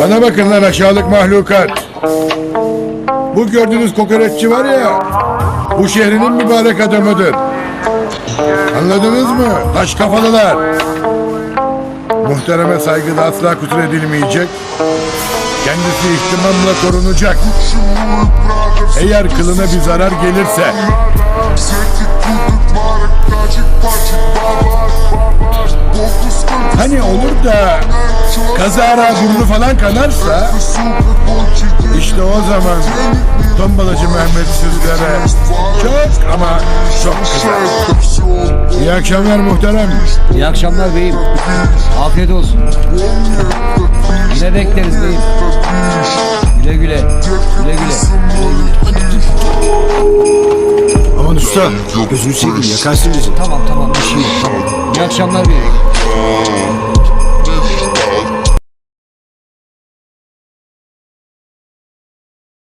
Bana bakın lan aşağılık mahlukat. Bu gördüğünüz kokoreççi var ya, bu şehrinin mübarek adamıdır. Anladınız mı? Taş kafalılar. Muhtereme saygıda asla kusur edilmeyecek. Kendisi ihtimamla korunacak. Eğer kılına bir zarar gelirse Hani olur da kazara burnu falan kanarsa işte o zaman tombalacı Mehmet sizlere çok ama çok kızar. İyi akşamlar muhterem. İyi akşamlar beyim. Afiyet olsun. Yine bekleriz beyim. Güle güle. Güle güle. Aman usta gözünü seveyim yakarsın bizi. Tamam tamam bir şey yok tamam. İyi akşamlar beyim.